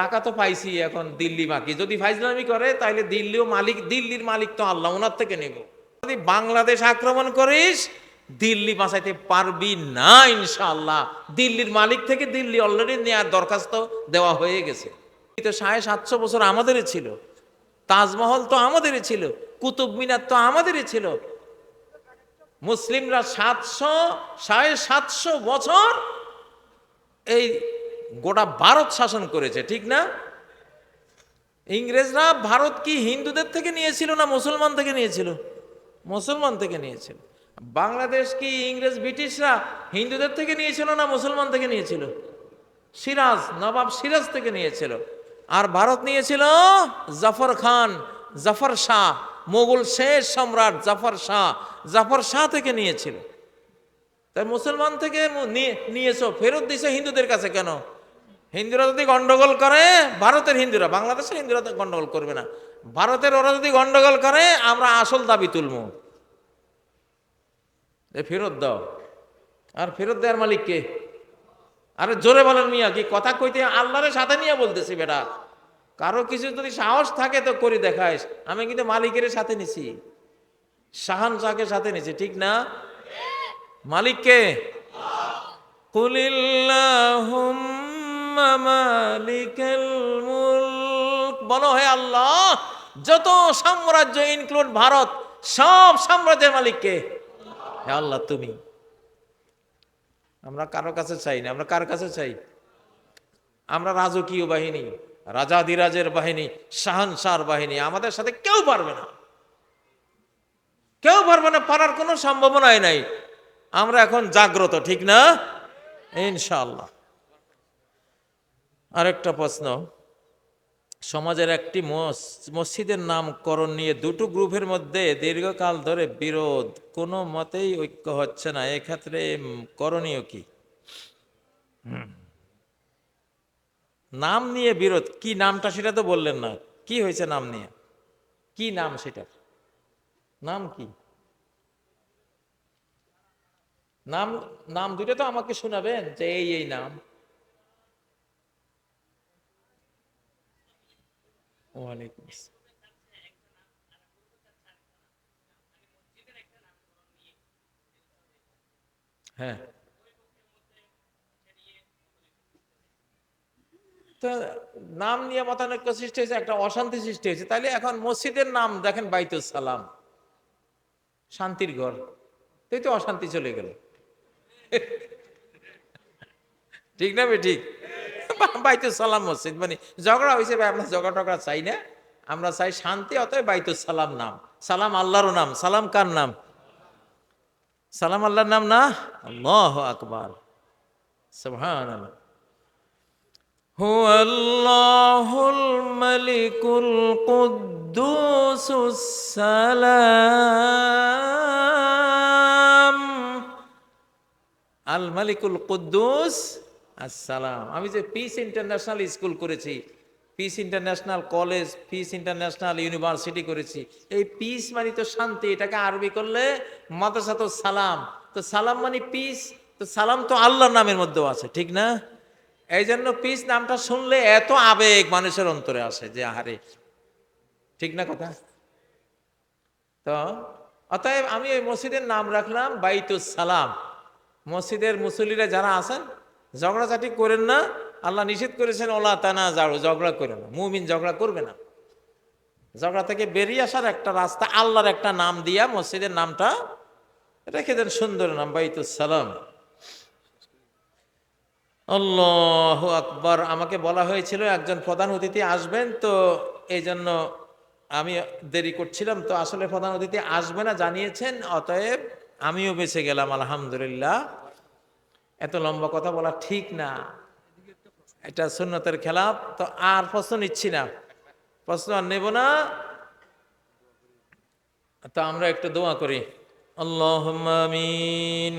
টাকা তো পাইছি এখন দিল্লি বাকি। যদি ফাইজলামি করে তাহলে দিল্লিও মালিক, দিল্লির মালিক তো আল্লাহ ওনার থেকে নেব। যদি বাংলাদেশ আক্রমণ করিস, দিল্লি বাঁচাইতে পারবি না, ইনশাআল্লাহ। দিল্লির মালিক থেকে দিল্লি অলরেডি নেওয়ার দরখাস্ত দেওয়া হয়ে গেছে। তো সাড়ে সাতশো বছর আমাদেরই ছিল। তাজমহল তো আমাদেরই ছিল। কুতুব মিনার তো আমাদেরই ছিল। মুসলিমরা সাতশো, সাড়ে সাতশো বছর এই গোটা ভারত শাসন করেছে, ঠিক না? ইংরেজরা ভারত কি হিন্দুদের থেকে নিয়েছিল না মুসলমান থেকে নিয়েছিল? মুসলমান থেকে নিয়েছিল। বাংলাদেশ কি ইংরেজ, ব্রিটিশরা হিন্দুদের থেকে নিয়েছিল না মুসলমান থেকে নিয়েছিল? সিরাজ, নবাব সিরাজ থেকে নিয়েছিল। আর ভারত নিয়েছিল জাফর খান, জাফর শাহ, মোগল শেষ সম্রাট জাফর শাহ জাফর শাহ থেকে নিয়েছিল। তাই মুসলমান থেকে নিয়েছো, ফেরত দিছো হিন্দুদের কাছে কেন? হিন্দুরা যদি গন্ডগোল করে, ভারতের হিন্দুরা, বাংলাদেশের হিন্দুরা গন্ডগোল করবে না। ভারতের ওরা যদি গন্ডগোল করে, আমরা আসল দাবি তুলব। ফেরত দাও। আর ফেরত দেওয়ার মালিক কে? আরে জোরে বলেন মিয়া, কি কথা কইতে আল্লাহরের সাথে নিয়ে বলতেছি বেটা। কারও কিছু যদি সাহস থাকে তো করি দেখাইস আমি কিন্তু মালিকের সাথে নিছি। শাহান শাহকে সাথে নিছি, ঠিক না? মালিককে কুলিল্লাহুম্মা বলো হে আল্লাহ, যত সাম্রাজ্য ইনক্লুড ভারত, সব সাম্রাজ্যের মালিককে হে আল্লাহ, তুমি। আমরা কারও কাছে চাই না, আমরা কার কাছে চাই? আমরা রাজকীয় বাহিনী রাজাধিরাজের বাহিনী শাহানশার বাহিনী, আমাদের সাথে কেউ পারবে না। কেউ পারবে না, পারার কোনো সম্ভাবনাই নাই। আমরা এখন জাগ্রত, ঠিক না? ইনশাআল্লাহ। আরেকটা প্রশ্ন। সমাজের একটি মস- মসজিদের নামকরণ নিয়ে দুটো গ্রুপের মধ্যে দীর্ঘকাল ধরে বিরোধ। কোনো মতেই ঐক্য হচ্ছে না। এক্ষেত্রে করণীয় কি। নাম নিয়ে বিরোধ। কি নামটা সেটা তো বললেন না। কি হয়েছে নাম নিয়ে? কি নাম সেটার? নাম কি? নাম নাম দুটো তো আমাকে শোনাবেন যে এই এই নাম। ওয়ালাইকুম আসসালাম। হ্যাঁ। তো নাম নিয়ে মতানৈক্য সৃষ্টি হয়েছে, একটা অশান্তি সৃষ্টি হয়েছে। তাইলে এখন মসজিদের নাম দেখেন বাইতুল সালাম। শান্তির ঘর। তাই তো অশান্তি চলে গেল। ঠিক না বে ঠিক? বাইতুল সালাম মসজিদ মানে ঝগড়া হয়েছে ভাই আমরা ঝগড়া টগড়া চাই না আমরা চাই শান্তি অতএব বাইতুল সালাম নাম সালাম আল্লাহর নাম সালাম কার নাম সালাম আল্লাহর নাম না আল্লাহ আকবার সুবহানাল্লাহ هو الله الملك القدوس السلام আল মালিকুল কুদ্দুস আসসালাম। আমি যে পিস ইন্টারন্যাশনাল স্কুল করেছি peace international college peace international university করেছি, এই পিস মানে তো শান্তি, এটাকে আরবি করলে মাদ্রাসা তো সালাম। তো সালাম মানে পিস তো সালাম তো আল্লাহর নামের মধ্যেও আছে, ঠিক না? এই জন্য পিস নামটা শুনলে এত আবেগ মানুষের অন্তরে আসে যে, আহারে, ঠিক না কথা? তো, অতএব আমি ওই মসজিদের নাম রাখলাম বাইতুস সালাম। মসজিদের মুসল্লিরা যারা আছেন ঝগড়াঝাটি করেন না, আল্লাহ নিষেধ করেছেন, ওলা তানা যাও ঝগড়া করে না। মুমিন ঝগড়া করবে না। ঝগড়া থেকে বেরিয়ে আসার একটা রাস্তা, আল্লাহর একটা নাম দিয়া মসজিদের নামটা রেখে দেন, সুন্দর নাম, বাইতুস সালাম। আল্লাহ আকবর। আমাকে বলা হয়েছিল, একজন প্রধান অতিথি আসবেন, তো এই জন্য আমি দেরি করছিলাম, তো আসলে প্রধান অতিথি আসবে না, জানিয়েছেন, অতএব আমিও বেঁচে গেলাম, আলহামদুলিল্লাহ। এত লম্বা কথা বলা ঠিক না। এটা সুন্নতের খেলাপ তো আর প্রশ্ন নিচ্ছি না। প্রশ্ন আর নেব না। তো আমরা একটু দোয়া করি। আল্লাহ আমিন।